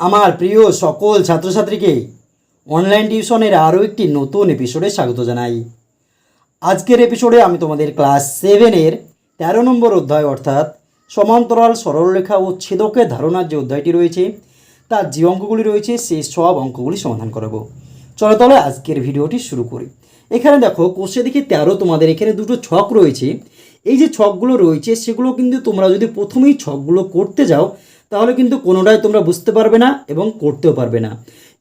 আমার প্রিয় সকল ছাত্রছাত্রীকে অনলাইন টিউশনের আরও একটি নতুন এপিসোডে স্বাগত জানাই। আজকের এপিসোডে আমি তোমাদের ক্লাস সেভেনের তেরো নম্বর অধ্যায় অর্থাৎ সমান্তরাল সরলরেখা ও ছেদকের ধারণার যে অধ্যায়টি রয়েছে, তার যে অঙ্কগুলি রয়েছে, সেই সব অঙ্কগুলি সমাধান করাবো। চলো তাহলে আজকের ভিডিওটি শুরু করি। এখানে দেখো কোষে দেখি তেরো, তোমাদের এখানে দুটো ছক রয়েছে। এই যে ছকগুলো রয়েছে, সেগুলো কিন্তু তোমরা যদি প্রথমেই ছকগুলো করতে যাও তাহলে কিন্তু কোনোটাই তোমরা বুঝতে পারবে না এবং করতেও পারবে না।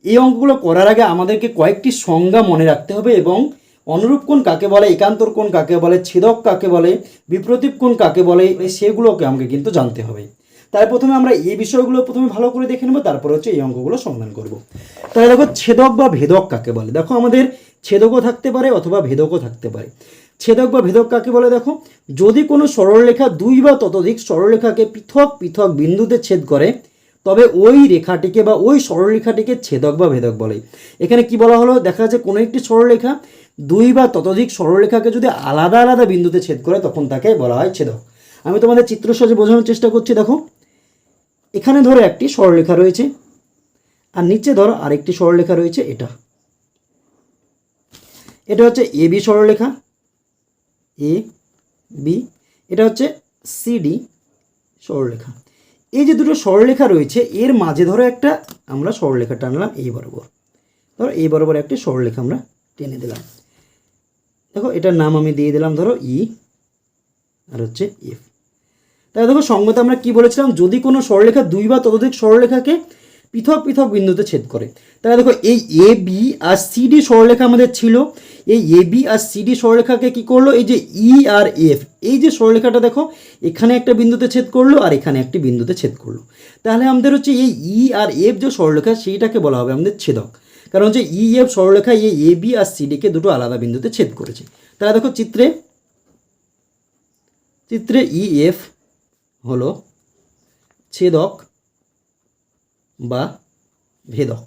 এই অঙ্কগুলো করার আগে আমাদেরকে কয়েকটি সংজ্ঞা মনে রাখতে হবে এবং অনুরূপ কোণ কাকে বলে, একান্তর কোণ কাকে বলে, ছেদক কাকে বলে, বিপ্রতীপ কোণ কাকে বলে সেগুলোকে আমাকে কিন্তু জানতে হবে। তাই প্রথমে আমরা এই বিষয়গুলো প্রথমে ভালো করে দেখে নেব, তারপর হচ্ছে এই অঙ্কগুলো সন্ধান করব। তাহলে দেখো, ছেদক বা ভেদক কাকে বলে? দেখো, আমাদের ছেদকও থাকতে পারে অথবা ভেদকও থাকতে পারে। ছেদক বা ভেদক কাকে বলে দেখো? যদি কোনো সরলরেখা দুই বা ততোধিক সরলরেখাকে পৃথক পৃথক বিন্দুতে ছেদ করে, তবে ওই রেখাটিকে বা ওই সরলরেখাটিকে ছেদক বা ভেদক বলে। এখানে কি বলা হলো? দেখা যাচ্ছে কোনো একটি সরলরেখা দুই বা ততোধিক সরলরেখাকে যদি আলাদা আলাদা বিন্দুতে ছেদ করে, তখন তাকে বলা হয় ছেদক। আমি তোমাদের চিত্র সাজে বোঝানোর চেষ্টা করছি, দেখো। এখানে ধরো একটি সরলরেখা রয়েছে, আর নিচে ধরো আরেকটি সরলরেখা রয়েছে, এটা। এটা হচ্ছে এ বি সরলরেখা। এ বি এটা হচ্ছে সিডি সরলরেখা। এই যে দুটো সরলরেখা রয়েছে, এর মাঝে ধরো একটা, আমরা সরলরেখা টানলাম এই বরাবর। ধরো এই বরাবর একটি সরলরেখা আমরা টেনে দিলাম। দেখো, এটার নাম আমি দিয়ে দিলাম ধরো ই আর হচ্ছে এফ তাহলে দেখো, সঙ্গতে আমরা কি বলেছিলাম? যদি কোনো সরলরেখা দুই বা ততোধিক সরলরেখাকে পৃথক পৃথক বিন্দুতে ছেদ করে। তাহলে দেখো এই এ বি আর সিডি সরলরেখা আমাদের ছিল। এই এ বি আর সিডি সরলরেখাকে কি করল? এই যে ই আর এফ এই যে সরলরেখাটা দেখো, এখানে একটা বিন্দুতে ছেদ করল আর এখানে একটি বিন্দুতে ছেদ করল। তাহলে আমাদের হচ্ছে এই ই আর এফ যে সরলরেখা, সেইটাকে বলা হবে আমাদের ছেদক। কারণ হচ্ছে ই এফ সরলরেখা এই এ বি আর সিডিকে দুটো আলাদা বিন্দুতে ছেদ করেছে। তাহলে দেখো চিত্রে চিত্রে ই এফ হলো ছেদক বা ভেদক।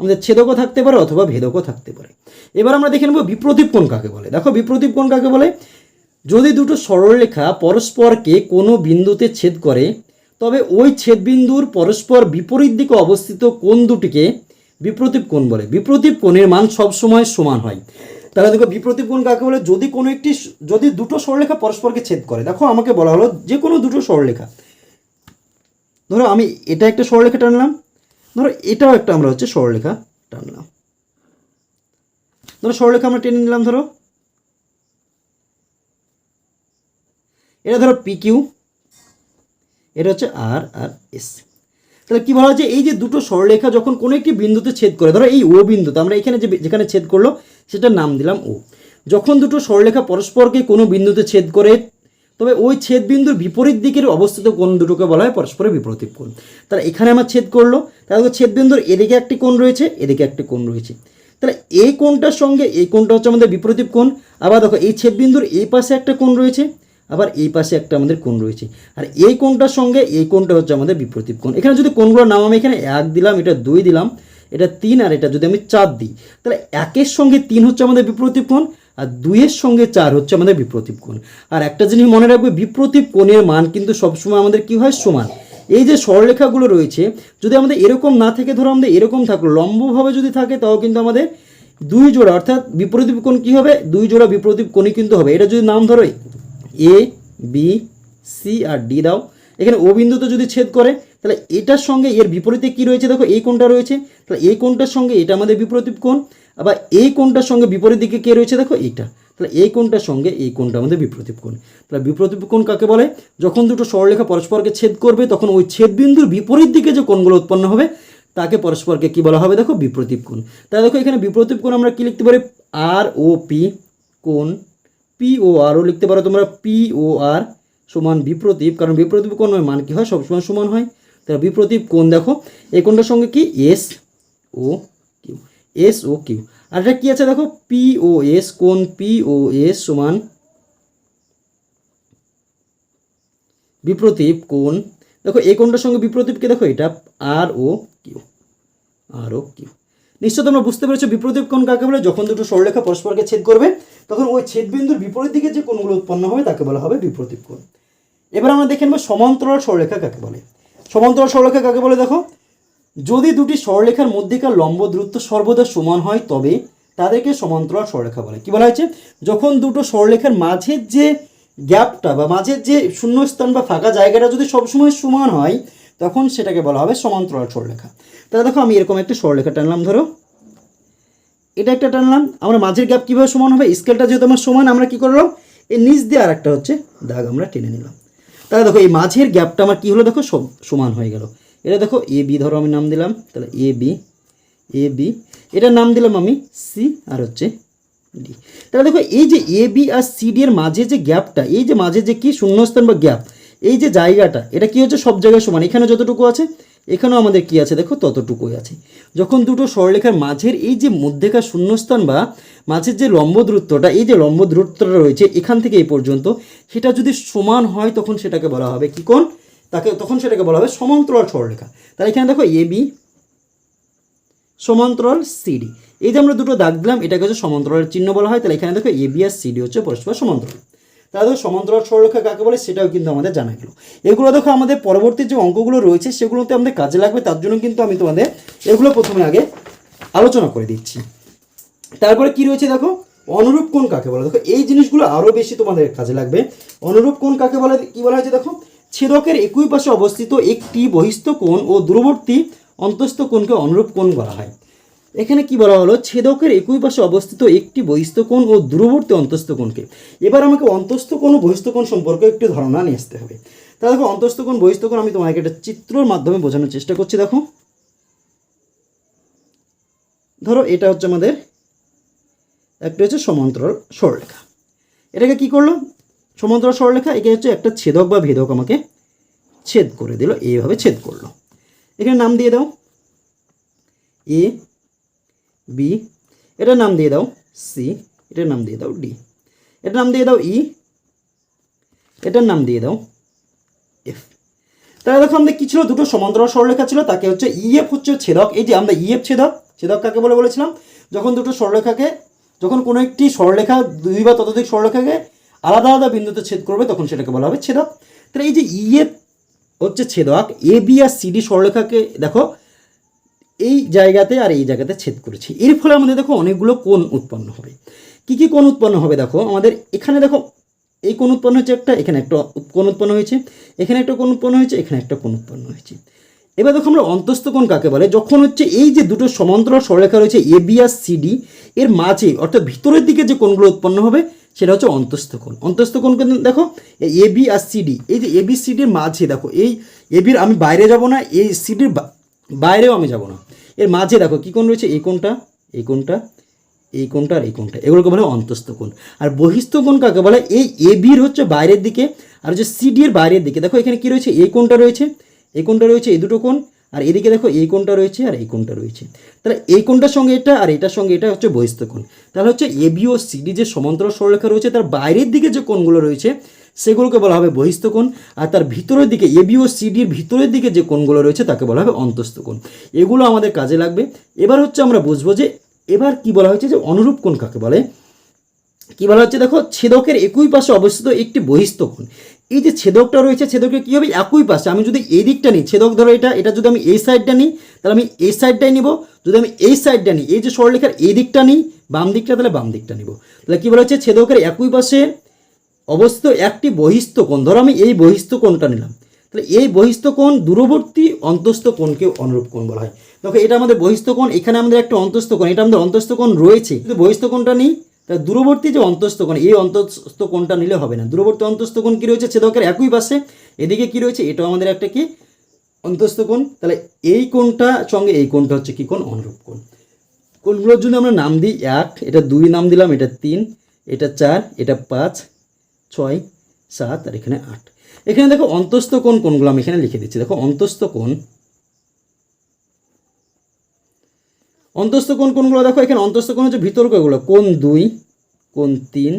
আমাদের ছেদকও থাকতে পারে অথবা ভেদকও থাকতে পারে। এবার আমরা দেখে নেব বিপ্রতীপ কোণ কাকে বলে। দেখো বিপ্রতীপ কোণ কাকে বলে? যদি দুটো সরলরেখা পরস্পরকে কোনো বিন্দুতে ছেদ করে, তবে ওই ছেদবিন্দুর পরস্পর বিপরীত দিকে অবস্থিত কোণ দুটিকে বিপ্রতীপ কোণ বলে? বিপ্রতীপ কোণের মান সবসময় সমান হয়। তাহলে দেখো বিপ্রতীপ কোণ কাকে বলে? যদি কোনো একটি, যদি দুটো সরলরেখা পরস্পরকে ছেদ করে, দেখো আমাকে বলা হলো যে কোনো দুটো সরলরেখা। ধরো আমি এটা একটা সরলরেখা টানলাম, ধরো এটাও একটা আমরা হচ্ছে সরলরেখা টানলাম। ধরো সরলরেখা আমরা টেনে নিলাম ধরো। এটা ধরো পি কিউ এটা হচ্ছে আর আর এস তাহলে কী বলা হচ্ছে, এই যে দুটো সরলরেখা যখন কোনো একটি বিন্দুতে ছেদ করে, ধরো এই ও বিন্দুতে, আমরা এখানে যে, যেখানে ছেদ করল, সেটার নাম দিলাম ও যখন দুটো সরলরেখা পরস্পরকে কোনো বিন্দুতে ছেদ করে তবে ওই ছেদ বিন্দুর বিপরীত দিকের অবস্থিত কোণ দুটোকে বলা হয় পরস্পরের বিপরীত কোণ। তাহলে এখানে আমার ছেদ করল। তাহলে ছেদ বিন্দুর এদিকে একটি কোণ রয়েছে, এদিকে একটি কোণ রয়েছে। তাহলে এই কোণটার সঙ্গে এই কোণটা হচ্ছে আমাদের বিপরীত কোণ। আবার দেখো এই ছেদ বিন্দুর এই পাশে একটা কোণ রয়েছে, আবার এই পাশে একটা আমাদের কোণ রয়েছে। আর এই কোণটার সঙ্গে এই কোণটা হচ্ছে আমাদের বিপরীত কোণ। এখানে যদি কোণগুলোর নাম আমি এখানে এক দিলাম, এটা দুই দিলাম, এটা তিন, আর এটা যদি আমি চার দিই, তাহলে একের সঙ্গে তিন হচ্ছে আমাদের বিপ্রতীপ কোণ। আর দুইয়ের সঙ্গে চার হচ্ছে আমাদের বিপ্রতীপ কোণ। আর একটা জিনিস মনে রাখবে, বিপ্রতীপ কোণের মান কিন্তু সবসময় আমাদের কি হয়? সমান। এই যে সরলরেখাগুলো রয়েছে, যদি আমাদের এরকম না থেকে, ধরো আমাদের এরকম থাকল, লম্বভাবে যদি থাকে, তাও কিন্তু আমাদের দুই জোড়া, অর্থাৎ বিপরীত কোণ কী হবে? দুই জোড়া বিপরীত কোণই কিন্তু হবে। এটা যদি নাম ধরো এ বি সি আর ডি দাও। এখানে ও বিন্দুতে যদি ছেদ করে, তাহলে এটার সঙ্গে এর বিপরীতে কি রয়েছে? দেখো, এই কোণটা রয়েছে। তাহলে এই কোণটার সঙ্গে এটা আমাদের বিপরীত কোণ। আবার এই কোণটার সঙ্গে বিপরীত দিকে কে রয়েছে দেখো এইটা। তাহলে এই কোণটার সঙ্গে এই কোণটা আমাদের বিপরীত কোণ। তাহলে বিপরীত কোণ কাকে বলে? যখন দুটো সরলরেখা পরস্পরকে ছেদ করবে, তখন ওই ছেদ বিন্দুর বিপরীত দিকে যে কোণগুলো উৎপন্ন হবে, তাকে পরস্পরকে কি বলা হবে? দেখো বিপ্রতীপ কোণ। তাহলে দেখো এখানে বিপ্রতীপ কোণ আমরা কি লিখতে পারি? আর ও পি কোণ। পি ও আরও লিখতে পারো তোমরা। পি ও আর সমান বিপ্রতীপ কারণ বিপ্রতীপ কোণ মান কি হয়? সবসময় সমান হয়। তাহলে বিপ্রতীপ কোণ দেখো। এই কোণটার সঙ্গে কি? S O Q. S O Q আর এটা কি আছে দেখো? পি ও এস কোণ পি ও এস সমান বিপ্রতীপ কোণ দেখো এই কোণটার সঙ্গে বিপ্রতীপকে দেখো, এটা আর ও কিউ আর ও কিউ নিশ্চয় তোমরা বুঝতে পেরেছ বিপরীত কোণ কাকে বলে? যখন দুটো সরলরেখা পরস্পরকে ছেদ করবে, তখন ওই ছেদবিন্দুর বিপরীত দিকে যে কোণগুলো উৎপন্ন হবে, তাকে বলা হবে বিপরীত কোণ। এবার আমরা দেখে নেব সমান্তরাল সরলরেখা কাকে বলে? সমান্তরাল সরলরেখা কাকে বলে দেখো? যদি দুটি সরলরেখার মধ্যেকার লম্ব দূরত্ব সর্বদা সমান হয়, তবে তাদেরকে সমান্তরাল সরলরেখা বলে। কি বলা হয়েছে? যখন দুটো সরলরেখার মাঝের যে গ্যাপটা বা মাঝের যে শূন্যস্থান বা ফাঁকা জায়গাটা যদি সবসময় সমান হয়, তখন সেটাকে বলা হবে সমান্তরাল সরলরেখা তাহলে দেখো, আমি এরকম একটা সরলরেখা টানলাম, ধরো। এটা একটা টানলাম, আমরা মাঝের গ্যাপ কীভাবে সমান হবে? স্কেলটা যেহেতু আমার সমান, আমরা কি করলাম? এই নিচ দিয়ে আর একটা হচ্ছে দাগ, আমরা টেনে নিলাম। তাহলে দেখো, এই মাঝের গ্যাপটা আমার কী হলো? দেখো, সব সমান হয়ে গেল। এটা দেখো এ বি ধরো আমি নাম দিলাম, তাহলে এ বি এ বি এটার নাম দিলাম আমি সি আর হচ্ছে ডি তাহলে দেখো, এই যে এ বি আর সি ডি এর মাঝে যে গ্যাপটা, এই যে মাঝে যে কি শূন্যস্থান বা গ্যাপ, এই যে জায়গাটা, এটা কি হচ্ছে সব জায়গায় সমান? এখানে যতটুকু আছে, এখানেও আমাদের কি আছে দেখো, ততটুকুই আছে। যখন দুটো সরলরেখার মাঝের এই যে মধ্যেকার শূন্যস্থান বা মাঝের যে লম্ব দূরত্বটা, এই যে লম্ব দূরত্বটা রয়েছে, এখান থেকে এই পর্যন্ত, সেটা যদি সমান হয়, তখন সেটাকে বলা হবে কি কোণ? তাকে তখন সেটাকে বলা হবে সমান্তরাল সরলরেখা। তাহলে এখানে দেখো এ বি সমান্তরাল সিডি এই যে আমরা দুটো দাগ দিলাম, এটাকে হচ্ছে সমান্তরালের চিহ্ন বলা হয়। তাহলে এখানে দেখো এ বি আর সিডি হচ্ছে পরস্পর সমান্তরাল। তাহলে দেখো সমান্তরাল সরলরেখা কাকে বলে, সেটাও কিন্তু আমাদের জানা গেল। এগুলো দেখো আমাদের পরবর্তী যে অঙ্কগুলো রয়েছে, সেগুলোতে আমাদের কাজে লাগবে, তার জন্য কিন্তু আমি তোমাদের এগুলো প্রথমে আগে আলোচনা করে দিচ্ছি। তারপরে কি রয়েছে দেখো? অনুরূপ কোণ কাকে বলে? দেখো, এই জিনিসগুলো আরও বেশি তোমাদের কাজে লাগবে। অনুরূপ কোণ কাকে বলে, কি বলা হয়েছে দেখো? ছেদকের একই পাশে অবস্থিত একটি বহিস্থ কোণ ও দূরবর্তী অন্তস্থ কোণকে অনুরূপ কোণ বলা হয়। এখানে কি বলা হলো? ছেদকের একই পাশে অবস্থিত একটি বহিস্থ কোণ ও দূরবর্তী অন্তস্থ কোণকে। এবার আমাকে অন্তস্থ কোণ ও বহিস্থ কোণ সম্পর্কে একটু ধারণা নিয়ে আসতে হবে। তাহলে দেখো, অন্তস্থ কোণ, বহিস্থ কোণ আমি তোমাকে একটা চিত্রর মাধ্যমে বোঝানোর চেষ্টা করছি, দেখো। ধরো, এটা হচ্ছে আমাদের, একটা হচ্ছে সমান্তরাল সরলরেখা। এটাকে কি করল? সমান্তরাল সরলরেখা একে হচ্ছে একটা ছেদক বা ভেদক আমাকে ছেদ করে দিল, এইভাবে ছেদ করল। এখানে নাম দিয়ে দাও। এ, বি, এটার নাম দিয়ে দাও সি, এটার নাম দিয়ে দাও ডি। এটার নাম দিয়ে দাও ই, এটার নাম দিয়ে দাও এফ। তাহলে দেখো আমাদের কি ছিল? দুটো সমান্তরাল সরলরেখা ছিল, তাকে হচ্ছে ইএফ হচ্ছে ছেদক। এই যে আমরা ইএফ ছেদক ছেদক কাকে বলে বলেছিলাম? যখন দুটো সরলরেখাকে যখন কোনো একটি সরলরেখা দুই বা ততোধিক সরলরেখাকে আলাদা আলাদা বিন্দুতে ছেদ করবে, তখন সেটাকে বলা হবে ছেদক। তাহলে এই যে ইএফ হচ্ছে ছেদক এ বি আর সিডি সরলরেখাকে দেখো, এই জায়গাতে আর এই জায়গাতে ছেদ করেছি। এর ফলে আমাদের দেখো অনেকগুলো কোণ উৎপন্ন হবে। কি কি কোণ উৎপন্ন হবে দেখো? আমাদের এখানে দেখো, এই কোণ উৎপন্ন হয়েছে একটা, এখানে একটা কোণ উৎপন্ন হয়েছে, এখানে একটা কোণ উৎপন্ন হয়েছে, এখানে একটা কোণ উৎপন্ন হয়েছে। এবার দেখো আমরা অন্তস্থ কোণ কাকে বলে? যখন হচ্ছে এই যে দুটো সমান্তরাল সরলরেখা রয়েছে এ বি আর সিডি এর মাঝে, অর্থাৎ ভিতরের দিকে যে কোণগুলো উৎপন্ন হবে সেটা হচ্ছে অন্তস্থ কোণ অন্তস্থ কোণ কিন্তু দেখো, এ বি আর সিডি এই যে এ, বি সিডির মাঝে দেখো, এই এ, বির আমি বাইরে যাব না এই সিডির বাইরেও আমি যাব না। এর মাঝে দেখো, কী কোণ রয়েছে? এই কোণটা এই কোণটা এই কোণটা আর এই কোণটা। এগুলোকে বলে অন্তস্থ কোণ আর বহিস্থ কোণ কাকে বলে? এই এ বির হচ্ছে বাইরের দিকে, আর হচ্ছে সিডি এর বাইরের দিকে। দেখো, এখানে কী রয়েছে? এই কোণটা রয়েছে, এই কোণটা রয়েছে, এই দুটো কোণ আর এদিকে দেখো এই কোণটা রয়েছে আর এই কোণটা রয়েছে। তাহলে এই কোণটার সঙ্গে এটা আর এটার সঙ্গে এটা হচ্ছে বহিস্থ কোণ। তাহলে হচ্ছে এ বি ও সিডি যে সমান্তরাল সরলরেখা রয়েছে, তার বাইরের দিকে যে কোণগুলো রয়েছে, সেগুলোকে বলা হবে বহিস্থ কোণ। আর তার ভিতরের দিকে এ বি ও সিডির ভিতরের দিকে যে কোণগুলো রয়েছে, তাকে বলা হবে অন্তস্থ কোণ। এগুলো আমাদের কাজে লাগবে। এবার হচ্ছে আমরা বুঝব যে এবার কি বলা হয়েছে যে অনুরূপ কোণ কাকে বলে? কি বলা হচ্ছে? দেখো ছেদকের একই পাশে অবস্থিত একটি বহিস্থ কোণ। এই যে ছেদকটা রয়েছে ছেদকের কী হবে? একই পাশে। আমি যদি এই দিকটা নিই, ছেদক ধরো এটা এটা যদি আমি এই সাইডটা নিই, তাহলে আমি এই সাইডটাই নিব। যদি আমি এই সাইডটা নিই, এই যে সরলরেখার এই দিকটা নিই, বাম দিকটা তাহলে বাম দিকটা নিব। তাহলে কী বলা হচ্ছে? ছেদকের একই পাশে অবস্থিত একটি বহিস্থ কোণ। ধরো আমি এই বহিস্থ কোণটা নিলাম। তাহলে এই বহিস্থ কোণ দূরবর্তী অন্তস্থ কোণকে অনুরূপ কোণ বলা হয়। দেখো, এটা আমাদের বহিস্থ কোণ, এখানে আমাদের একটা অন্তস্থ কোণ, এটা আমাদের অন্তস্থ কোণ রয়েছে। কিন্তু বহিস্থ কোণটা নিই তাহলে দূরবর্তী যে অন্তস্থ কোণ এই অন্তস্থ কোণটা নিলে হবে না। দূরবর্তী অন্তস্থ কোণ কী রয়েছে? ছেদকের একই পাশে। এদিকে কি রয়েছে? এটাও আমাদের একটা কি? অন্তস্থ কোণ তাহলে এই কোণটা সঙ্গে এই কোণটা হচ্ছে কি কোণ? অনুরূপ কোণ। কোণগুলোর জন্য আমরা নাম দিই এক, এটা দুই নাম দিলাম, এটা তিন, এটা চার, এটা পাঁচ, ছয়, সাত, আর এখানে আট। এখানে দেখো অন্তস্থ কোণ কোনগুলো আমি এখানে লিখে দিচ্ছি। দেখো অন্তস্থ কোণ অন্তস্থ কোণ কোনগুলো দেখো, এখানে অন্তস্থ কোণ হচ্ছে ভিতর কোণগুলো কোণ দুই কোন তিন,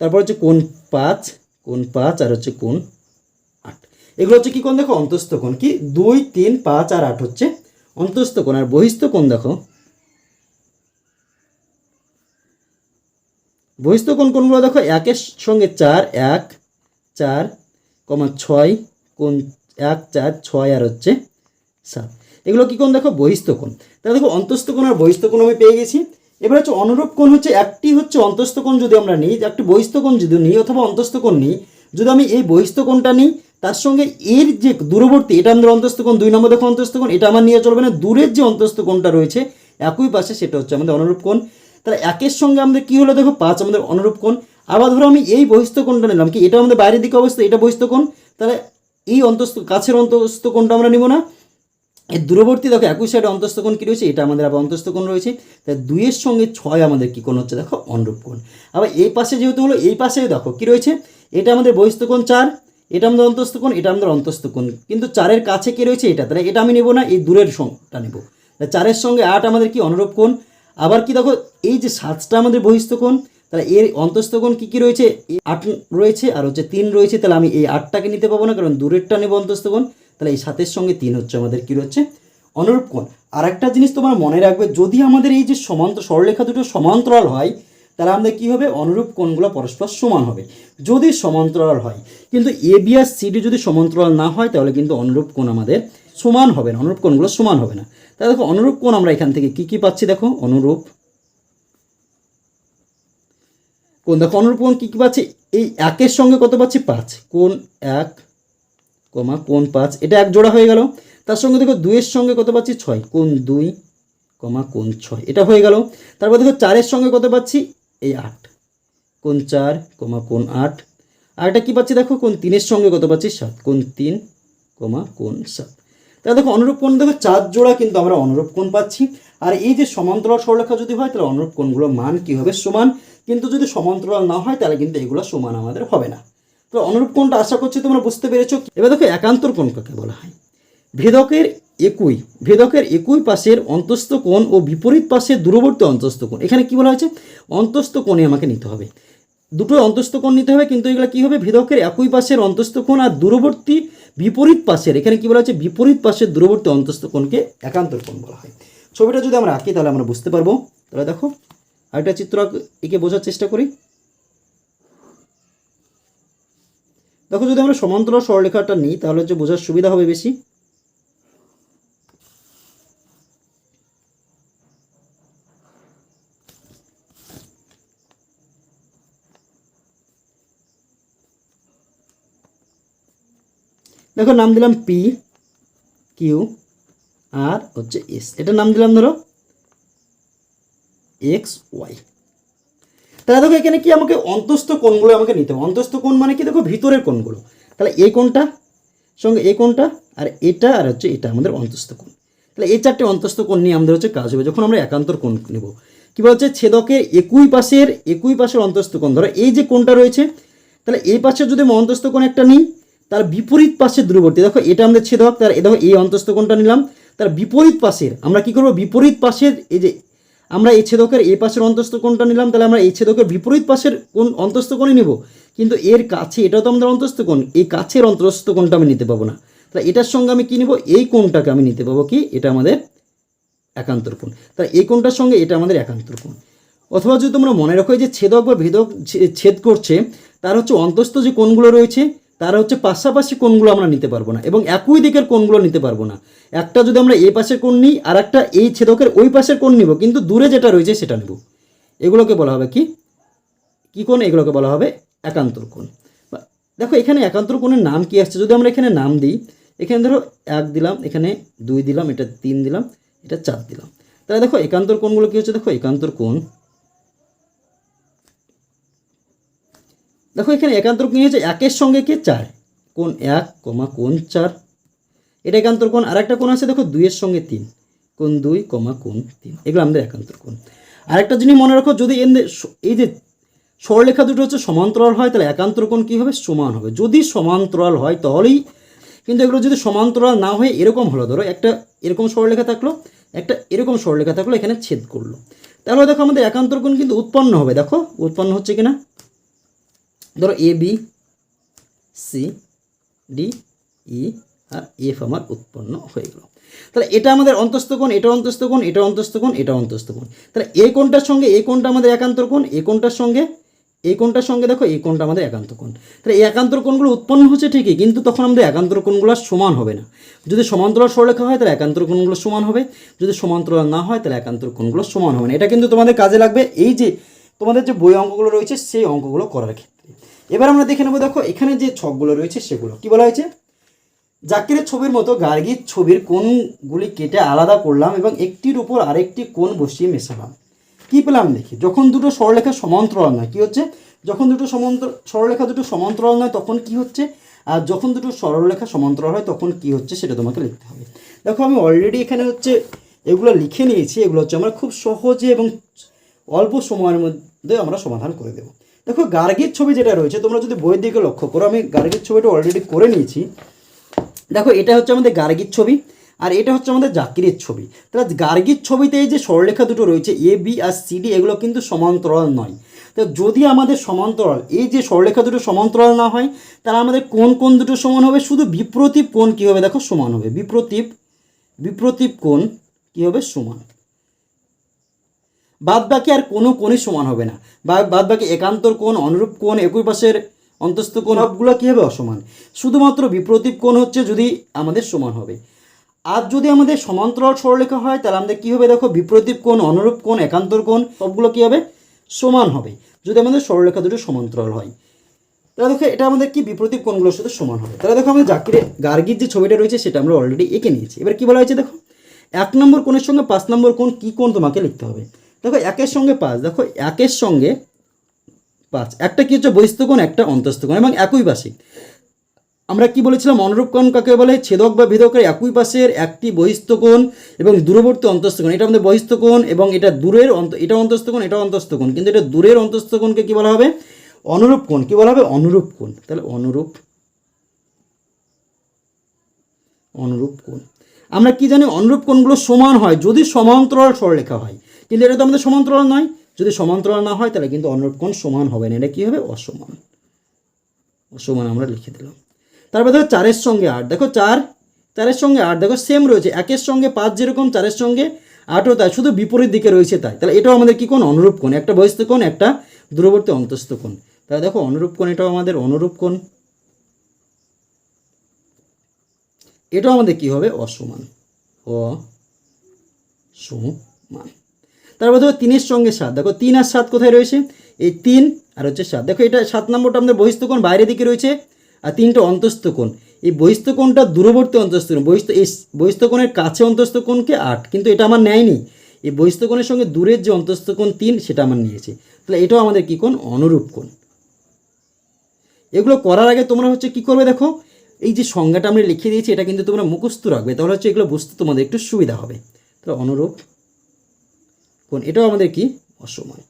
তারপর হচ্ছে কোন পাঁচ কোন পাঁচ আর হচ্ছে কোন আট। এগুলো হচ্ছে কি কোন দেখো? অন্তস্থ কোণ। কি? দুই, তিন, পাঁচ আর আট হচ্ছে অন্তস্থ কোণ। আর বহিস্থ কোণ দেখো, বহিস্থ কোণ কোণগুলো দেখো, একের সঙ্গে চার, এক, চার, কমা ছয় কোন এক, চার, ছয় আর হচ্ছে সাত। এগুলো কি কোণ দেখো? বহিস্থ কোণ। তাহলে দেখো, অন্তস্থ কোণ আর বহিস্থ কোণ আমি পেয়ে গেছি। এবার হচ্ছে অনুরূপ কোণ হচ্ছে, একটি হচ্ছে অন্তস্থ কোণ যদি আমরা নিই, একটি বহিস্থ কোণ যদি নিই অথবা অন্তস্থ কোণ নিই, যদি আমি এই বহিস্থ কোণটা নিই, তার সঙ্গে এর যে দূরবর্তী, এটা আমাদের অন্তস্থ কোণ, দুই নম্বর দেখো অন্তস্থ কোণ, এটা আমার নিয়ে চলবে না, দূরের যে অন্তস্থ কোণটা রয়েছে, একই পাশে সেটা হচ্ছে আমাদের অনুরূপ কোণ। তাহলে একের সঙ্গে আমাদের কি হলো দেখো? পাঁচ আমাদের অনুরূপ কোণ। আবার ধরো আমি এই বহিস্থ কোণটা নিলাম, কি এটা আমাদের বাইরের দিকে অবস্থা এটা বহিস্থ কোণ। তাহলে এই অন্তস্থ, কাছের অন্তস্থ কোণটা আমরা নিব না। এর দূরবর্তী দেখো একই সাইডে অন্তস্থ কোণ কী রয়েছে? এটা আমাদের আবার অন্তস্থ কোণ রয়েছে। তাই দুইয়ের সঙ্গে ছয় আমাদের কী কোণ হচ্ছে? দেখো অনুরূপ কোণ। আবার এই পাশে যেহেতু হলো, এই পাশে দেখো কী রয়েছে? এটা আমাদের বহিস্থ কোণ চার, এটা আমাদের অন্তস্থ কোণ, এটা আমাদের অন্তস্থ কোণ। কিন্তু চারের কাছে কী রয়েছে এটা? তাহলে এটা আমি নেব না, এই দূরের সংটা নেব। চারের সঙ্গে আট আমাদের কি অনুরূপ কোণ? আবার কি দেখো, এই যে সাতটা আমাদের বহিস্থ কোণ, তাহলে এর অন্তস্থ কোণ কী কী রয়েছে? আট রয়েছে আর হচ্ছে তিন রয়েছে। তাহলে আমি এই আটটাকে নিতে পাবো না, কারণ দূরেরটা নেব অন্তস্থ কোণ। তাহলে এই সাতের সঙ্গে তিন হচ্ছে আমাদের কী রয়েছে? অনুরূপ কোণ। আর একটা জিনিস তোমার মনে রাখবে, যদি আমাদের এই যে সমান্ত সরলরেখা দুটো সমান্তরাল হয়, তাহলে আমাদের কী হবে? অনুরূপ কোণগুলো পরস্পর সমান হবে। যদি সমান্তরাল হয়, কিন্তু এ বি আর সিডি যদি সমান্তরাল না হয়, তাহলে কিন্তু অনুরূপ কোণ আমাদের সমান হবে না, অনুরূপ কোণগুলো সমান হবে না। তাহলে দেখো, অনুরূপ কোণ আমরা এখান থেকে কী কী পাচ্ছি দেখো? অনুরূপ কোন দেখো, অনুরূপ কোণ কী কী পাচ্ছি? এই একের সঙ্গে কত পাচ্ছি? পাঁচ। কোন এক কমা কোন পাঁচ, এটা এক জোড়া হয়ে গেল। তার সঙ্গে দেখো দুইয়ের সঙ্গে কত পাচ্ছি? ছয়। কোন দুই কমা কোন ছয়। এটা হয়ে গেল। তারপর দেখো চারের সঙ্গে কত পাচ্ছি? এই আট। কোন চার কমা কোন আট। আর এটা কী পাচ্ছি দেখো? কোন তিনের সঙ্গে কত পাচ্ছি? সাত। কোন তিন কমা কোন সাত। তাহলে দেখো অনুরূপ কোণ, দেখো চার জোড়া কিন্তু আমরা অনুরূপ কোণ পাচ্ছি। আর এই যে সমান্তরাল সরলরেখা যদি হয়, তাহলে অনুরূপ কোণগুলোর মান কী হবে? সমান। কিন্তু যদি সমান্তরাল না হয়, তাহলে কিন্তু এগুলো সমান আমাদের হবে না। তো অনুরূপ কোণটা আশা করছি তোমরা বুঝতে পেরেছ। এবার দেখো, একান্তর কোণ কাকে বলা হয়। ভেদকের একই ভেদকের একই পাশের অন্তস্থ কোণ ও বিপরীত পাশের দূরবর্তী অন্তস্থ কোণ। এখানে কি বলা হয়েছে? অন্তস্থ কোণে আমাকে নিতে হবে। দুটো অন্তস্থ কোণ নিতে হবে, কিন্তু এগুলো কী হবে? ভেদকের একই পাশের অন্তস্থ কোণ আর দূরবর্তী বিপরীত পাশের, এখানে কি বলা হচ্ছে বিপরীত পাশের দূরবর্তী অন্তস্থ কোণকে একান্তর কোণ বলা হয়। ছবিটা যদি আমরা আঁকি, তাহলে আমরা বুঝতে পারব। তাহলে দেখো, আরেকটা চিত্র এঁকে বোঝার চেষ্টা করি। দেখো, যদি আমরা সমান্তরাল সরলরেখাটা নিই, তাহলে হচ্ছে বোঝার সুবিধা হবে বেশি। দেখো, নাম দিলাম পি কিউ আর হচ্ছে এস এটার নাম দিলাম ধরো এক্স ওয়াই তাহলে দেখো এখানে কি আমাকে অন্তস্থ কোণগুলো আমাকে নিতে হবে। অন্তস্থ কোণ মানে কি? দেখো ভিতরের কোণগুলো। তাহলে এই কোণটা, সঙ্গে এই কোণটা, আর এটা, আর হচ্ছে এটা আমাদের অন্তস্থ কোণ। তাহলে এই চারটে অন্তস্থ কোণ নিয়ে আমাদের হচ্ছে কাজ হবে। যখন আমরা একান্তর কোণ নেব, কী বলছে? ছেদকের একই পাশের একই পাশের অন্তস্থ কোণ। ধরো এই যে কোণটা রয়েছে, তাহলে এই পাশে যদি আমি অন্তস্থ কোণ একটা নিই, তার বিপরীত পাশের দূরবর্তী দেখো এটা আমাদের ছেদক, তার দেখো এই অন্তস্থ কোণটা নিলাম, তার বিপরীত পাশের, আমরা কি করব? বিপরীত পাশের এই যে আমরা এই ছেদকের এই পাশের অন্তস্থ কোণটা নিলাম, তাহলে আমরা এই ছেদকের বিপরীত পাশের কোন অন্তস্থ কোণই নেব। কিন্তু এর কাছে এটা তো আমাদের অন্তস্থ কোণ, এই কাছের অন্তস্থ কোণটা আমি নিতে পাবো না। তাহলে এটার সঙ্গে আমি কী নেব? এই কোণটাকে আমি নিতে পাবো কি? এটা আমাদের একান্তর কোণ। তাহলে এই কোণটার সঙ্গে এটা আমাদের একান্তর কোণ। অথবা যদি তোমরা মনে রাখো যে ছেদক বা ভেদক ছেদ করছে, তার হচ্ছে অন্তস্থ যে কোণগুলো রয়েছে তার হচ্ছে পাশাপাশি কোণগুলো আমরা নিতে পারব না এবং একই দিকের কোণগুলো নিতে পারব না। একটা যদি আমরা এই পাশের কোণ নিই আর একটা এই ছেদকের ওই পাশের কোণ নিব, কিন্তু দূরে যেটা রয়েছে সেটা নেব। এগুলোকে বলা হবে কি? কি কোণ? এগুলোকে বলা হবে একান্তর বা- দেখো, এখানে একান্তর কোণের নাম কি আসছে? যদি আমরা এখানে নাম দিই, এখানে ধরো এক দিলাম, এখানে দুই দিলাম, এটা তিন দিলাম, এটা চার দিলাম। তাহলে দেখো, একান্তর কোণগুলো কি হচ্ছে? দেখো, একান্তর কোণ দেখো, এখানে একান্তর কোণ হয়েছে একের সঙ্গে কে চার? কোন এক, কমা কোন চার। এটা একান্তর কোণ আর একটা কোণ আছে, দেখো, দুইয়ের সঙ্গে তিন। কোন দুই, কমা কোন তিন। এগুলো আমাদের একান্তর কোণ। আরেকটা জিনিস মনে রাখো, যদি এই যে সরলেখা দুটো হচ্ছে সমান্তরাল হয়, তাহলে একান্তর কোণ কী হবে? সমান হবে। যদি সমান্তরাল হয়, তাহলেই কিন্তু এগুলো যদি সমান্তরাল না হয়ে এরকম হলো, ধরো, একটা এরকম সরলেখা থাকল, একটা এরকম সরলেখা থাকল, এখানে ছেদ করল। তাহলে দেখো, আমাদের একান্তর কোণ কিন্তু উৎপন্ন হবে। দেখো, উৎপন্ন হচ্ছে কিনা? ধরো A B C D E R F আমার উৎপন্ন হয়ে গেল। তাহলে এটা আমাদের অন্তস্থ কোণ, এটা অন্তস্থ কোণ, এটা অন্তস্থ কোণ, এটা অন্তস্থ কোণ। তাহলে এই কোণটার সঙ্গে এই কোণটা আমাদের একান্তর কোণ এই কোণটার সঙ্গে এই কোণটার সঙ্গে দেখো এই কোণটা আমাদের একান্ত কোণ। তাহলে এই একান্তর কোণগুলো উৎপন্ন হচ্ছে ঠিকই, কিন্তু তখন আমাদের একান্তর কোণগুলো সমান হবে না। যদি সমান্তরাল সরলেখা হয়, তাহলে একান্তর কোণগুলো সমান হবে। যদি সমান্তরাল না হয়, তাহলে একান্তর কোণগুলো সমান হবে না। এটা কিন্তু তোমাদের কাজে লাগবে এই যে তোমাদের যে বই অঙ্কগুলো রয়েছে, সেই অঙ্কগুলো করার ক্ষেত্রে। এবার আমরা দেখে নেব, দেখো, এখানে যে ছকগুলো রয়েছে সেগুলো। কি বলা হয়েছে? জাকিরের ছবির মতো গার্গীর ছবির কোনগুলি কেটে আলাদা করলাম এবং একটির উপর আরেকটি কোণ বসিয়ে মেশালাম। কি পেলাম দেখি? যখন দুটো সরলরেখা সমান্তরাল নয়, কি হচ্ছে? যখন দুটো সমান্তর সরলরেখা দুটো সমান্তরাল নয়, তখন কি হচ্ছে? আর যখন দুটো সরলরেখা সমান্তরাল হয়, তখন কি হচ্ছে সেটা তোমাকে লিখতে হবে। দেখো, আমি অলরেডি এখানে হচ্ছে এগুলো লিখে নিয়েছি, এগুলো হচ্ছে আমরা খুব সহজে এবং অল্প সময়ের মধ্যে আমরা সমাধান করে দেবো। দেখো, গার্গীর ছবি যেটা রয়েছে, তোমরা যদি বইয়ের দিকে লক্ষ্য করো, আমি গার্গীর ছবিটা অলরেডি করে নিয়েছি। দেখো, এটা হচ্ছে আমাদের গার্গীর ছবি, আর এটা হচ্ছে আমাদের জাকিরের ছবি। তাহলে গার্গীর ছবিতে এই যে সরলরেখা দুটো রয়েছে এ বি আর সিডি এগুলো কিন্তু সমান্তরাল নয়। তো যদি আমাদের সমান্তরাল, এই যে সরলরেখা দুটো সমান্তরাল না হয়, তাহলে আমাদের কোন কোন দুটো সমান হবে? শুধু বিপ্রতীপ কোণ কী হবে দেখো, সমান হবে। বিপ্রতীপ বিপ্রতীপ কোণ কী হবে সমান? বাদ বাকি আর কোনো কোণই সমান হবে না। বা বাদ বাকি একান্তর কোণ, অনুরূপ কোণ, একই পাশের অন্তস্থ কোণ, সবগুলো কী হবে অসমান? শুধুমাত্র বিপ্রতীপ কোণ হচ্ছে যদি আমাদের সমান হবে। আর যদি আমাদের সমান্তরাল সরলরেখা হয়, তাহলে আমাদের কী হবে দেখো? বিপ্রতীপ কোণ, অনুরূপ কোণ, একান্তর কোণ, সবগুলো কী হবে? সমান হবে। যদি আমাদের সরলরেখা দুটো সমান্তরাল হয়। তাহলে দেখো, এটা আমাদের কি? বিপ্রতীপ কোণগুলোর সাথে সমান হবে। তাহলে দেখো আমাদের জাকিরে গার্গীর যে ছবিটা রয়েছে, সেটা আমরা অলরেডি এঁকে নিয়েছি। এবার কি বলা হয়েছে দেখো? এক নম্বর কোণের সঙ্গে পাঁচ নম্বর কোণ কী কোণ তোমাকে লিখতে হবে? দেখো, একের সঙ্গে পাঁচ, দেখো, একের সঙ্গে পাঁচ। একটা কি হচ্ছে বহিস্থকোণ একটা অন্তস্থ কোণ, এবং একই পাশে আমরা কি বলেছিলাম? অনুরূপ কোণ কাকে বলে? ছেদক বা ভেদকের একই পাশের একটি বহিস্থ কোণ এবং দূরবর্তী অন্তস্থ কোণ। এটা আমাদের বহিস্থ কোণ এবং এটা দূরের অন্ত এটা অন্তস্থ কোণ, এটা অন্তস্থ কোণ। কিন্তু এটা দূরের অন্তস্থ কোণকে কি বলা হবে? অনুরূপ কোণ। কি বলা হবে? অনুরূপ কোণ। তাহলে অনুরূপ অনুরূপ কোণ। আমরা কি জানি? অনুরূপ কোণগুলো সমান হয়, যদি সমান্তরাল সরলরেখা হয়। কিন্তু এটা তো আমাদের সমান্তরাল নয়। যদি সমান্তরাল না হয়, তাহলে কিন্তু অনুরূপ কোণ সমান হবে না। এটা কী হবে? অসমান। অসমান আমরা লিখে দিলাম। তারপরে দেখো চারের সঙ্গে আট। দেখো চার, চারের সঙ্গে আট। দেখো সেম রয়েছে। একের সঙ্গে পাঁচ যেরকম, চারের সঙ্গে আটও তাই। শুধু বিপরীত দিকে রয়েছে তাই। তাহলে এটাও আমাদের কি কোন অনুরূপ কোণ। একটা বহিস্থ কোণ, একটা দূরবর্তী অন্তস্থ কোণ। তাহলে দেখো অনুরূপ কোণ, এটাও আমাদের অনুরূপ কোণ। এটাও আমাদের কি হবে? অসমান। অসমান। তারপর দেখো তিনের সঙ্গে সাত। দেখো তিন আর সাত কোথায় রয়েছে? এই তিন আর হচ্ছে সাত। দেখো এটা সাত নম্বরটা আমাদের বহিস্থ বাইরের দিকে রয়েছে আর তিনটা অন্তস্থ কোণ। এই বহিস্থ কোণটা দূরবর্তী অন্তস্থ কোণ। বহিস্থ, এই বহিস্থ কোণের কাছে অন্তস্থ কোণকে আট। কিন্তু এটা আমার নেয়নি। এই বহিস্থ কোণের সঙ্গে দূরের যে অন্তস্থ কোণ তিন, সেটা আমার নিয়েছে। তাহলে এটাও আমাদের কী কোণ? অনুরূপ কোণ। এগুলো করার আগে তোমরা হচ্ছে কি করবে দেখো? এই যে সংজ্ঞাটা আমরা লিখে দিয়েছি, এটা কিন্তু তোমরা মুখস্থ রাখবে। তাহলে হচ্ছে এগুলো বুঝতে তোমাদের একটু সুবিধা হবে। তাহলে অনুরূপ কোণ এটাও আমাদের কি? অসময়।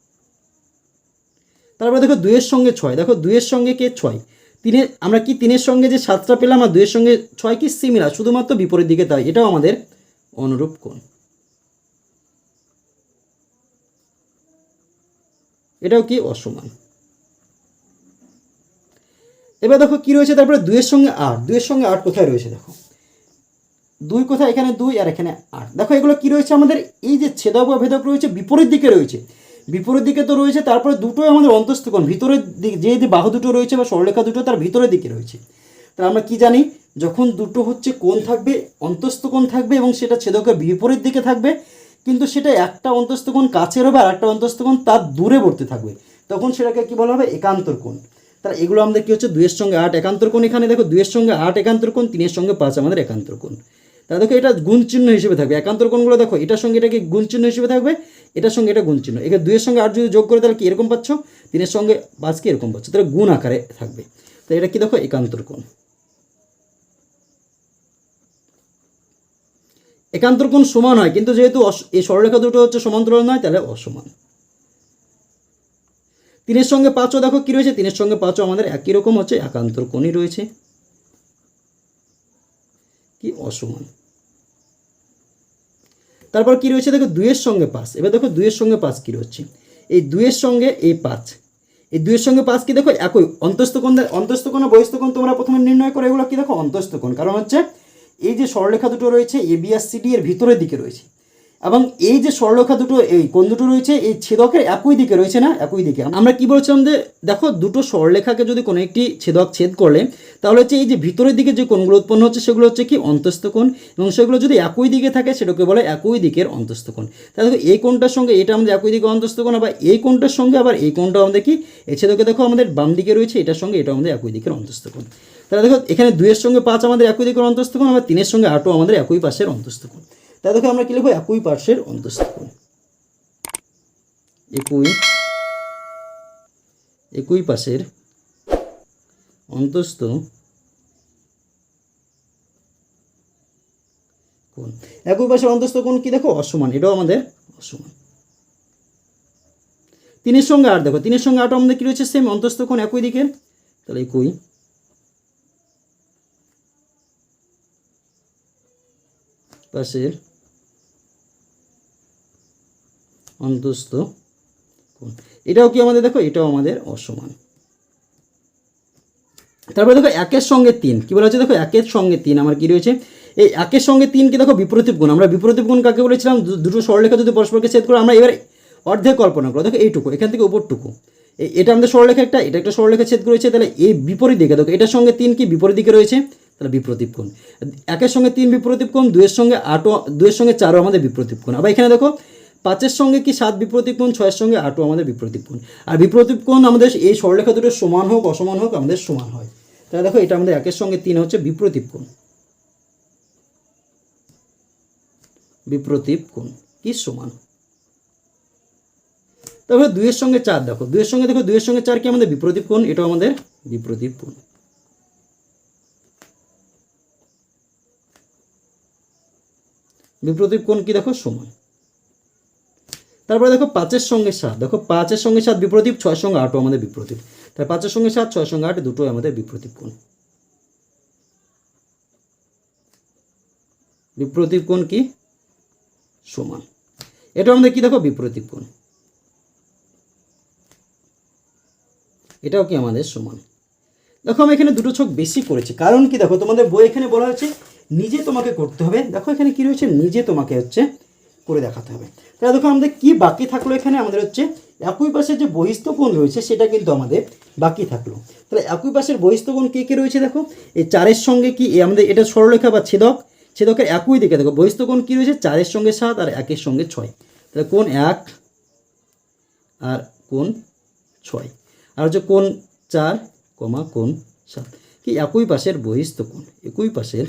তারপরে দেখো দুইয়ের সঙ্গে ছয়। দেখো দুইয়ের সঙ্গে কে? ছয়। তিনের, আমরা কি তিনের সঙ্গে যে সাতটা পেলাম আর দুয়ের সঙ্গে ছয় কি সিমিলার শুধুমাত্র বিপরীত দিকে তাই। এটাও আমাদের অনুরূপ কোণ এটাও কি? অসমান এবার দেখো কি রয়েছে? তারপরে দুয়ের সঙ্গে আট। দুইয়ের সঙ্গে আট কোথায় রয়েছে? দেখো। দুই কোথায়, এখানে দুই আর এখানে আট। দেখো, এগুলো কি রয়েছে আমাদের? এই যে ছেদক বা ভেদক রয়েছে, বিপরীত দিকে রয়েছে। বিপরীত দিকে তো রয়েছে, তারপরে দুটোই আমাদের অন্তস্থ কোণ ভিতরের দিক, যে বাহু দুটো রয়েছে বা সরলরেখা দুটো, তার ভিতরের দিকে রয়েছে। তাহলে আমরা কি জানি? যখন দুটো হচ্ছে কোণ থাকবে অন্তস্থ কোণ থাকবে এবং সেটা ছেদকের বিপরীত দিকে থাকবে, কিন্তু সেটা একটা অন্তস্থ কোণ কাছের হবে আর একটা অন্তস্থ তার দূরে দূরেবর্তী থাকবে। তখন সেটাকে কি বলা হবে? একান্তর কোণ। তাহলে এগুলো আমাদের কি হচ্ছে? দুইয়ের সঙ্গে আট একান্তর কোণ এখানে। দেখো, দুইয়ের সঙ্গে আট একান্তর কোণ, তিনের সঙ্গে পাঁচ আমাদের একান্তর কোণ। তাহলে দেখো এটা গুণ চিহ্ন হিসেবে থাকবে। একান্তর কোণগুলো দেখো, এটার সঙ্গে এটা কি গুণ চিহ্ন হিসেবে থাকবে? এটার সঙ্গে এটা গুণ চিহ্ন। এখানে দুইয়ের সঙ্গে আট যদি যোগ করে তাহলে কি এরকম পাচ্ছ? তিনের সঙ্গে পাঁচকে এরকম পাচ্ছ? তাহলে গুণ আকারে থাকবে। তো এটা কি দেখো? একান্তর কোণ। একান্তর কোণ সমান হয়, কিন্তু যেহেতু এই সরলরেখা দুটো হচ্ছে সমান্তরাল নয়, তাহলে অসমান। তিনের সঙ্গে পাঁচও দেখো কি রয়েছে? তিনের সঙ্গে পাঁচও আমাদের একই রকম হচ্ছে, একান্তর কোণই রয়েছে। কি অসমান। তারপর কী রয়েছে? দেখো, দুইয়ের সঙ্গে পাঁচ। এবার দেখো, দুইয়ের সঙ্গে পাঁচ কী রয়েছে? এই দুইয়ের সঙ্গে এই পাঁচ। এই দুইয়ের সঙ্গে পাঁচ কি দেখো, একই। অন্তস্থকোণ কোণ অন্তস্থ কোণ আর বহিস্থ কোণ তোমরা প্রথমে নির্ণয় করো, এগুলো কি দেখো, অন্তস্থকোণ। কারণ হচ্ছে, এই যে সরলরেখা দুটো রয়েছে এ বি এর ভিতরের দিকে রয়েছে। এবং এই যে সরলরেখা দুটো, এই কোন দুটো রয়েছে, এই ছেদকের একই দিকে রয়েছে না? একই দিকে। আমরা কি বলছিলাম যে, দেখো, দুটো সরলরেখাকে যদি কোনো একটি ছেদক ছেদ করলে, তাহলে হচ্ছে এই যে ভিতরের দিকে যে কোণগুলো উৎপন্ন হচ্ছে, সেগুলো হচ্ছে কি অন্তস্থ কোণ, এবং সেগুলো যদি একই দিকে থাকে, সেটাকে বলে একই দিকের অন্তস্থ কোণ। তাহলে দেখো, এই কোণটার সঙ্গে এটা আমাদের একই দিকে অন্তস্থ কোণ, আবার এই কোণটার সঙ্গে আবার এই কোণটা আমাদের কি, এই ছেদকে দেখো আমাদের বাম দিকে রয়েছে, এটার সঙ্গে এটা আমাদের একই দিকের অন্তস্থ কোণ। তাহলে দেখো, এখানে দুইয়ের সঙ্গে পাঁচ আমাদের একই দিকের অন্তস্থ কোণ, আবার তিনের সঙ্গে আটও আমাদের একই পাশের অন্তস্থ কোণ। তাহলে দেখো আমরা কি লিখব? একই পার্শ্বের অন্তস্থ কোণ একই একই পাশের অন্তস্থ কোণ একই পাশের অন্তস্থ কোণ কি দেখো? অসমান। এটাও আমাদের অসমান। তিনের সঙ্গে আট দেখো। তিনের সঙ্গে আট আমাদের কি রয়েছে? সেম অন্তস্থ কোণ একই দিকের। তাহলে একই। পাশের অন্তস্থ কোণ এটাও কি আমাদের, দেখো, এটাও আমাদের অসমান। তারপরে দেখো, একের সঙ্গে তিন। কি বলা হচ্ছে? দেখো, একের সঙ্গে তিন। আমার কি রয়েছে? এই একের সঙ্গে তিন কি দেখো, বিপরীত গুণ। আমরা বিপরীত গুণ কাকে বলেছিলাম? দুটো সরলরেখা যদি পরস্পরকে ছেদ করে, আমরা এবার অর্ধেক কল্পনা করো। দেখো, এইটুকু, এখান থেকে উপরটুকু। এটা আমাদের সরলরেখা একটা, এটা একটা সরলরেখা ছেদ করেছে, তাহলে এই বিপরীত দিকে, দেখো, এটার সঙ্গে তিন কি বিপরীত দিকে রয়েছে? তাহলে বিপ্রতীপ কোণ একের সঙ্গে তিন বিপ্রতীপ কোণ দুয়ের সঙ্গে আটও দুয়ের সঙ্গে চারও আমাদের বিপ্রতীপ কোণ আবার এখানে দেখো পাঁচের সঙ্গে কি সাত বিপ্রতীপ কোণ, ছয়ের সঙ্গে আটও আমাদের বিপ্রতীপ কোণ। আর বিপ্রতীপ কোণ আমাদের এই সরলরেখা দুটো সমান হোক, অসমান হোক, আমাদের সমান হয়। তাহলে দেখো, এটা আমাদের একের সঙ্গে তিন হচ্ছে বিপ্রতীপ কোণ। বিপ্রতীপ কোণ কি সমান? তারপরে দুইয়ের সঙ্গে চার দেখো। দুইয়ের সঙ্গে দেখো, দুইয়ের সঙ্গে চার কি আমাদের বিপ্রতীপ কোণ? এটাও আমাদের বিপ্রতীপ কোণ। বিপ্রতীপ কোণ কি দেখো? সমান। তারপরে দেখো পাঁচের সঙ্গে সাত। দেখো পাঁচের সঙ্গে সাত বিপ্রতীপ ছয়ের সঙ্গে আটও আমাদের বিপ্রতীপ তাই পাঁচের সঙ্গে সাত ছয় সঙ্গে আট দুটোই আমাদের বিপ্রতীপ কোণ। বিপ্রতীপ কোণ কি? সমান। এটা আমাদের কি দেখো? বিপ্রতীপ কোণ। এটাও কি আমাদের সমান। দেখো আমি এখানে দুটো ছক বেশি করেছি। কারণ কি দেখো? তোমাদের বই এখানে বলা হচ্ছে নিজে তোমাকে করতে হবে। দেখো এখানে কি রয়েছে? নিজে তোমাকে হচ্ছে করে দেখাতে হবে। তাহলে দেখো আমাদের কি বাকি থাকল এখানে? আমাদের হচ্ছে একই পাশের যে বহিস্থ কোণ রয়েছে, সেটা কিন্তু আমাদের বাকি থাকল। তাহলে একই পাশের বহিস্থ কোণ কে কে রয়েছে দেখো? এই চারের সঙ্গে কি আমাদের এটা সরলরেখা বা ছেদক? ছেদকের একই দিকে দেখো বহিস্থ কোণ কি রয়েছে? চারের সঙ্গে সাত আর একের সঙ্গে ছয়। তাহলে কোন এক আর কোন ছয়। আর হচ্ছে কোন চার, কমা কোন সাত। কি একই পাশের বহিস্থ কোণ একই পাশের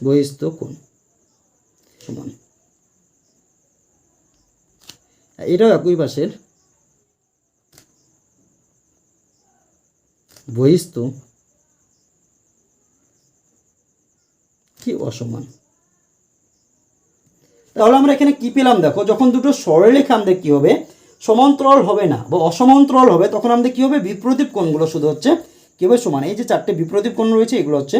বহিস্থ কোণ? সমান। এটাও একই পাশের। বহিস্থ কি অসমান? তাহলে আমরা এখানে কি পেলাম দেখো, যখন দুটো সরলরেখা আমাদের কি হবে? সমান্তরাল হবে না, বা অসমান্তরাল হবে, তখন আমাদের কি হবে? বিপ্রদীপ কোণগুলো শুধু হচ্ছে কি হবে সমান। এই যে চারটে বিপ্রদীপ কোণ রয়েছে, এগুলো হচ্ছে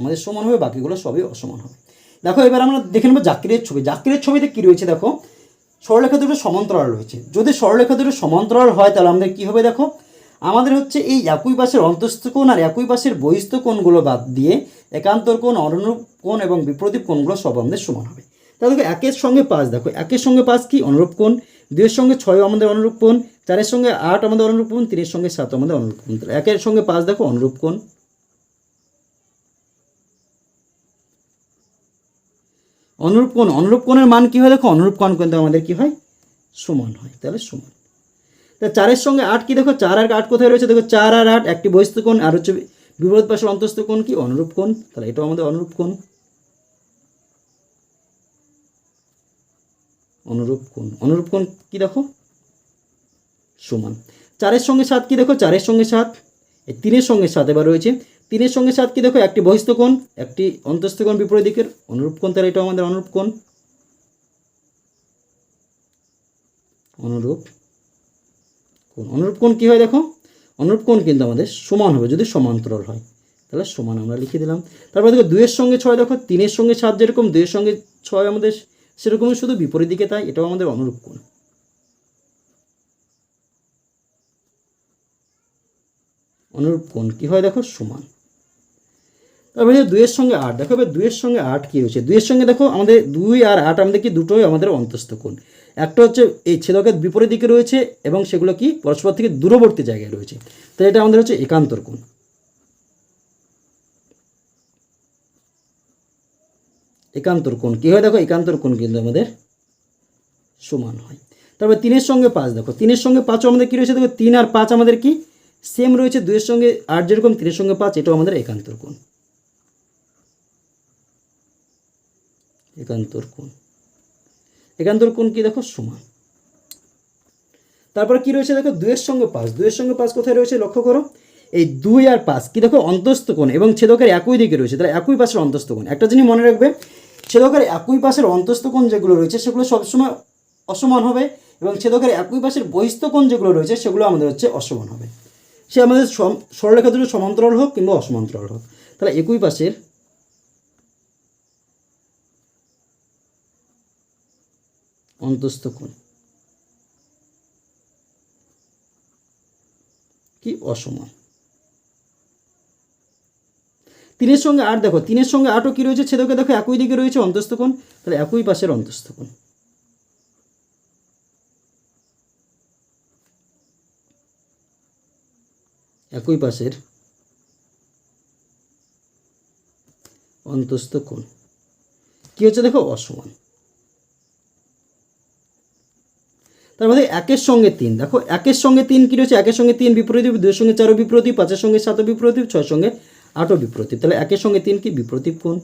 আমাদের সমান হবে, বাকিগুলো সবই অসমান হবে। দেখো, এবার আমরা দেখে নেব জাকিরের ছবি। জাকিরের ছবিতে কি রয়েছে দেখো? সরলরেখা দুটো সমান্তরাল রয়েছে। যদি সরলরেখা দুটো সমান্তরাল হয়, তাহলে আমাদের কি হবে দেখো? আমাদের হচ্ছে এই একই পাশের অন্তস্থ কোণ আর একই পাশের বহিস্থ কোণগুলো বাদ দিয়ে একান্তর কোণ, অনুরূপ কোণ এবং বিপ্রতীপ কোণগুলো সব আমাদের সমান হবে। তাহলে দেখো, একের সঙ্গে পাঁচ দেখো। একের সঙ্গে পাঁচ কি? অনুরূপ কোণ। দুইয়ের সঙ্গে ছয় আমাদের অনুরূপ কোণ। চারের সঙ্গে আট আমাদের অনুরূপ কোণ। তিনের সঙ্গে সাত আমাদের অনুরূপ কোণ। একের সঙ্গে পাঁচ দেখো, অনুরূপ কোণ। অনুরূপ কোণ, অনুরূপ কোণের মান কি হয় দেখো? অনুরূপ কোণ কিন্তু আমাদের কি হয়? সমান হয়, তাহলে সমান। তা চারের সঙ্গে আট কি দেখো? চার আর আট কোথায় রয়েছে? দেখো, চার আর আট, একটি বহিস্থ কোণ, আর হচ্ছে বিপরীত পাশের অন্তস্থ কোণ কি? অনুরূপ কোণ। তাহলে এটাও আমাদের অনুরূপ কোণ। অনুরূপ কোণ। অনুরূপ কোণ কি দেখো? সমান। চারের সঙ্গে সাত কি দেখো? চারের সঙ্গে সাত। তিনের সঙ্গে সাত এবার রয়েছে। তিনের সঙ্গে সাত কি দেখো? একটি বহিস্থ কোণ, একটি অন্তস্থ কোণ বিপরীত দিকের। অনুরূপ কোণ, তাহলে এটাও আমাদের অনুরূপ কোণ। অনুরূপ কোণ। অনুরূপ কোণ কী হয় দেখো? অনুরূপ কোণ কিন্তু আমাদের সমান হবে যদি সমান্তরাল হয়। তাহলে সমান আমরা লিখে দিলাম। তারপর দেখো, দুইয়ের সঙ্গে ছয় দেখো, তিনের সঙ্গে সাত যেরকম, দুইয়ের সঙ্গে ছয় আমাদের সেরকমই শুধু বিপরীত দিকে, তাই এটাও আমাদের অনুরূপ কোণ। অনুরূপ কোণ কী হয় দেখো? সমান। তারপরে হচ্ছে দুইয়ের সঙ্গে আট, দেখো এবার দুইয়ের সঙ্গে আট কী হয়েছে? দুইয়ের সঙ্গে দেখো আমাদের দুই আর আট আমাদের কি দুটোই আমাদের অন্তস্থ কোণ একটা হচ্ছে এই ছেদকের বিপরীত দিকে রয়েছে এবং সেগুলো কি পরস্পর থেকে দূরবর্তী জায়গায় রয়েছে। তাই এটা আমাদের হচ্ছে একান্তর কোণ। একান্তর কোণ কী হয় দেখো? একান্তর কোণ কিন্তু আমাদের সমান হয়। তারপরে তিনের সঙ্গে পাঁচ, দেখো তিনের সঙ্গে পাঁচও আমাদের কী রয়েছে? দেখো তিন আর পাঁচ আমাদের কি? সেম রয়েছে। দুইয়ের সঙ্গে আট যেরকম, তিনের সঙ্গে পাঁচ, এটাও আমাদের একান্তর কোণ। একান্তর কোণ। একান্তর কোণ কি দেখো? সমান। তারপর কি রয়েছে দেখো? দুইয়ের সঙ্গে পাঁচ। দুইয়ের সঙ্গে পাঁচ কোথায় রয়েছে? লক্ষ্য করো। এই দুই আর পাঁচ কি দেখো? অন্তস্থ কোণ এবং ছেদকের একই দিকে রয়েছে। তাহলে একই পাশের অন্তস্থ কোণ। একটা জিনিস মনে রাখবে, ছেদকের একই পাশের অন্তস্থ কোণ যেগুলো রয়েছে, সেগুলো সবসময় অসমান হবে এবং ছেদকের একই পাশের বহিস্থ কোণ যেগুলো রয়েছে, সেগুলো আমাদের হচ্ছে অসমান হবে। সে আমাদের সরলরেখা দুটো সমান্তরাল হোক কিংবা অসমান্তরাল হোক। তাহলে একই পাশের অন্তস্থ কোণ কি অসমান তিনের সঙ্গে আট দেখো, তিনের সঙ্গে আটও কি রয়েছে? ছেদকে দেখো, একই দিকে রয়েছে অন্তস্থ কোণ। তাহলে একই পাশের অন্তস্থ কোণ। একই পাশের অন্তস্থ কোণ। কি হচ্ছে দেখো? অসমান তারপরে একের সঙ্গে তিন। দেখো, একের সঙ্গে তিন কী রয়েছে? একের সঙ্গে তিন বিপ্রতীপ দুইয়ের সঙ্গে চারও বিপ্রতীপ পাঁচের সঙ্গে সাতও বিপ্রতীপ ছয়ের সঙ্গে আটও বিপ্রতীপ তাহলে একের সঙ্গে তিন কি? বিপ্রতীপ কোণ?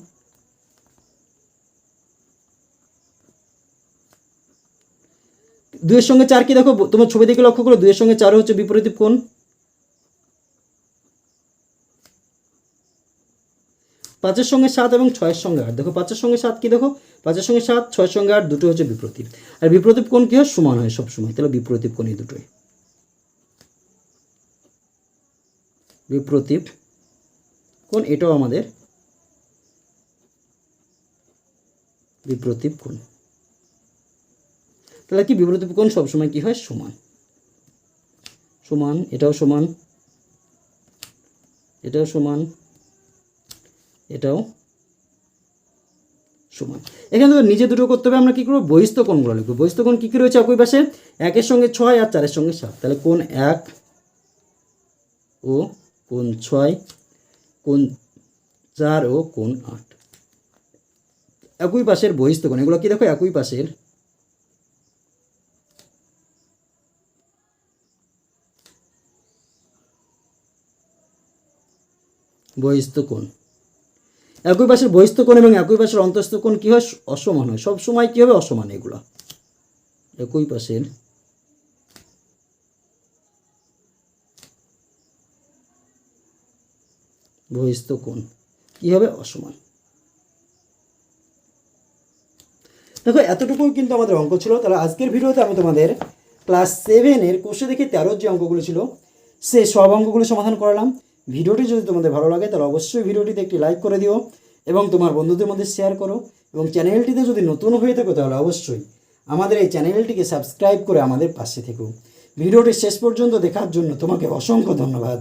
দুইয়ের সঙ্গে চার কি? দেখো, তোমার ছবি দেখে লক্ষ্য করো দুইয়ের সঙ্গে চারও হচ্ছে বিপরীত কোণ। পাঁচের সঙ্গে সাত এবং ছয়ের সঙ্গে আট। দেখো, পাঁচের সঙ্গে সাত কি দেখো? পাঁচের সঙ্গে সাত, ছয়ের সঙ্গে আট দুটো হচ্ছে বিপ্রতীপ। আর বিপ্রতীপ কোণ কি হয়? সমান হয় সব সময় তাহলে বিপ্রতীপ কোণ এই দুটোই। বিপ্রতীপ কোণ, এটাও আমাদের বিপ্রতীপ কোণ। তাহলে কি বিপ্রতীপ কোণ সবসময় কি হয়? সমান। সমান, এটাও সমান এটাও সমান এটাও সমান। এখানে তো নিজে দুটো করতে হবে, আমরা কী করব? বহিস্থ কোণগুলো লিখব। বহিস্থ কোণ কী কী রয়েছে একই পাশে? একের সঙ্গে ছয় আর চারের সঙ্গে সাত। তাহলে কোন এক ও কোন ছয় কোন চার ও কোন আট। একই পাশের বহিস্থ কোণ, এগুলো কি দেখো? একই পাশের বহিস্থ কোণ। একই পাশের বহিস্থ কোণ এবং একই পাশের অন্তস্থ কোণ কী হয়? অসমান হয়। সব সময় কী হবে? অসমান এগুলো। একই পাশের বহিস্থ কোণ কী হবে? অসমান। দেখো, এতটুকুই কিন্তু আমাদের অঙ্ক ছিল। তাহলে আজকের ভিডিওতে আমি তোমাদের ক্লাস সেভেনের কোষে দেখে তেরোর যে অঙ্কগুলো ছিল, সে সব অঙ্কগুলো সমাধান করালাম। ভিডিওটি যদি তোমাদের ভালো লাগে, তাহলে অবশ্যই ভিডিওটিতে একটি লাইক করে দিও এবং তোমার বন্ধুদের মধ্যে শেয়ার করো এবং চ্যানেলটিতে যদি নতুন হয়ে থাকো, তাহলে অবশ্যই আমাদের এই চ্যানেলটিকে সাবস্ক্রাইব করে আমাদের পাশে থেকো। ভিডিওটি শেষ পর্যন্ত দেখার জন্য তোমাকে অসংখ্য ধন্যবাদ।